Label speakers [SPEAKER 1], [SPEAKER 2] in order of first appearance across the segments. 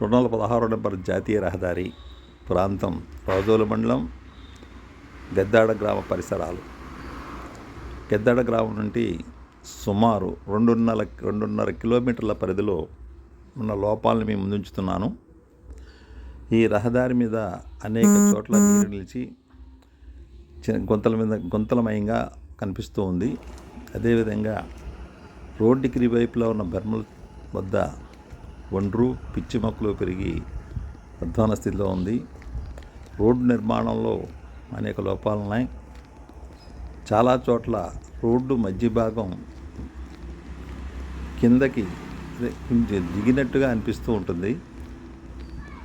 [SPEAKER 1] రెండు వందల పదహారు నెంబర్ జాతీయ రహదారి ప్రాంతం రాజోలు మండలం గద్దాడ గ్రామ పరిసరాలు. గద్దాడ గ్రామం నుండి సుమారు రెండున్నర రెండున్నర కిలోమీటర్ల పరిధిలో ఉన్న లోపాలను మేము ముందుంచుతున్నాను. ఈ రహదారి మీద అనేక చోట్ల నీరు నిలిచి గుంతల మీద గుంతలమయంగా కనిపిస్తూ ఉంది. అదేవిధంగా రోడ్డుకి ఇరువైపులా ఉన్న బెర్మల వద్ద ఒండ్రు పిచ్చి మొక్కలు పెరిగి అధ్వాన స్థితిలో ఉంది. రోడ్డు నిర్మాణంలో అనేక లోపాలు ఉన్నాయి. చాలా చోట్ల రోడ్డు మధ్య భాగం కిందకి కొంచెం దిగినట్టుగా అనిపిస్తూ ఉంటుంది.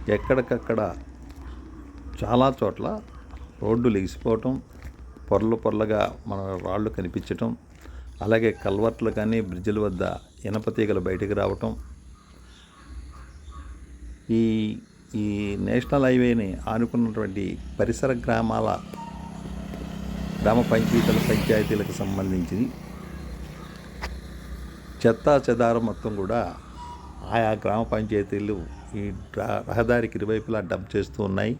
[SPEAKER 1] ఎక్కడికక్కడ చాలా చోట్ల రోడ్డు లెగిసిపోవటం పొరలు పొరలుగా మన రాళ్ళు కనిపించటం అలాగే కల్వర్ట్లు కానీ బ్రిడ్జిల వద్ద ఇనప తీగలు బయటికి రావటం ఈ ఈ నేషనల్ హైవేని ఆనుకున్నటువంటి పరిసర గ్రామాల గ్రామ పంచాయతీల పంచాయతీలకు సంబంధించి చెత్త చెదారం మొత్తం కూడా ఆయా గ్రామ పంచాయతీలు ఈ రహదారికి ఇరువైపులా డబ్ చేస్తూ ఉన్నాయి.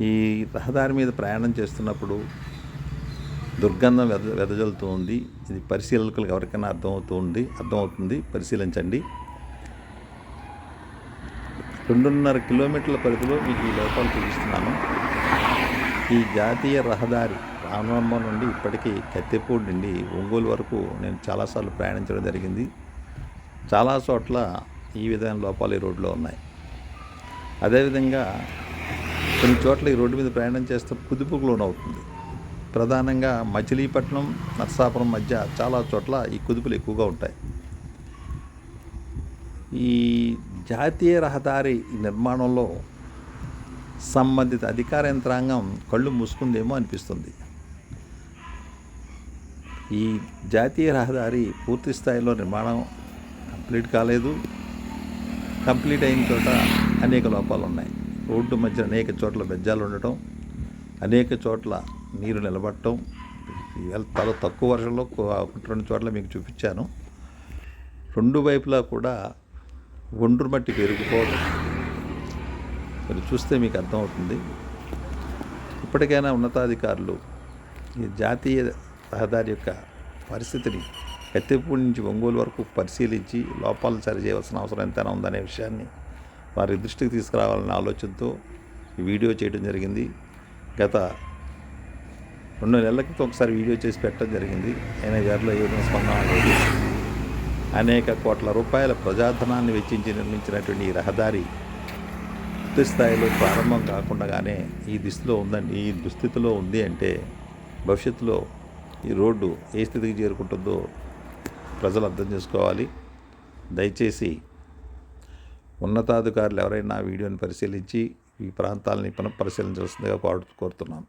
[SPEAKER 1] ఈ రహదారి మీద ప్రయాణం చేస్తున్నప్పుడు దుర్గంధం వెద వెదజల్లుతూ ఉంది. ఇది పరిశీలకులకు ఎవరికైనా అర్థమవుతూ ఉంది అర్థమవుతుంది. పరిశీలించండి. రెండున్నర కిలోమీటర్ల పరిధిలో మీకు ఈ లోపాలు చూపిస్తున్నాను. ఈ జాతీయ రహదారి రామనామ నుండి ఇప్పటికీ కత్తిపూడి నుండి ఒంగోలు వరకు నేను చాలాసార్లు ప్రయాణించడం జరిగింది. చాలా చోట్ల ఈ విధమైన లోపాలు ఈ రోడ్లో ఉన్నాయి. అదేవిధంగా కొన్ని చోట్ల ఈ రోడ్డు మీద ప్రయాణం చేస్తే కుదుపుకు లోనవుతుంది. ప్రధానంగా మచిలీపట్నం నర్సాపురం మధ్య చాలా చోట్ల ఈ కుదుపులు ఎక్కువగా ఉంటాయి. ఈ జాతీయ రహదారి నిర్మాణంలో సంబంధిత అధికార యంత్రాంగం కళ్ళు మూసుకుందేమో అనిపిస్తుంది. ఈ జాతీయ రహదారి పూర్తి స్థాయిలో నిర్మాణం కంప్లీట్ కాలేదు. కంప్లీట్ అయిన చోట అనేక లోపాలు ఉన్నాయి రోడ్డు మధ్య అనేక చోట్ల బెజ్జాలు ఉండటం అనేక చోట్ల నీరు నిలబడటం చాలా తక్కువ వర్షంలో రెండు చోట్ల మీకు చూపించాను. రెండు వైపులా కూడా ఒండ్రు మట్టి పెరిగిపోవడం. మీరు చూస్తే మీకు అర్థమవుతుంది. ఇప్పటికైనా ఉన్నతాధికారులు ఈ జాతీయ రహదారి యొక్క పరిస్థితిని ఎత్తిపూడి నుంచి ఒంగోలు వరకు పరిశీలించి లోపాలను సరిచేయవలసిన అవసరం ఎంతైనా ఉందనే విషయాన్ని వారి దృష్టికి తీసుకురావాలనే ఆలోచనతో ఈ వీడియో చేయడం జరిగింది. గత రెండు నెలల క్రితం ఒకసారి వీడియో చేసి పెట్టడం జరిగింది. అయినా గారిలో ఏ విధంగా స్పందన లేదు. అనేక కోట్ల రూపాయల ప్రజాధనాన్ని వెచ్చించి నిర్మించినటువంటి ఈ రహదారి పూర్తి స్థాయిలో ప్రారంభం కాకుండానే ఈ దిశలో ఉందండి. ఈ దుస్థితిలో ఉంది అంటే భవిష్యత్తులో ఈ రోడ్డు ఏ స్థితికి చేరుకుంటుందో ప్రజలు అర్థం చేసుకోవాలి. దయచేసి ఉన్నతాధికారులు ఎవరైనా వీడియోని పరిశీలించి ఈ ప్రాంతాలని పునఃపరిశీలించవలసిందిగా కోరు కోరుతున్నాను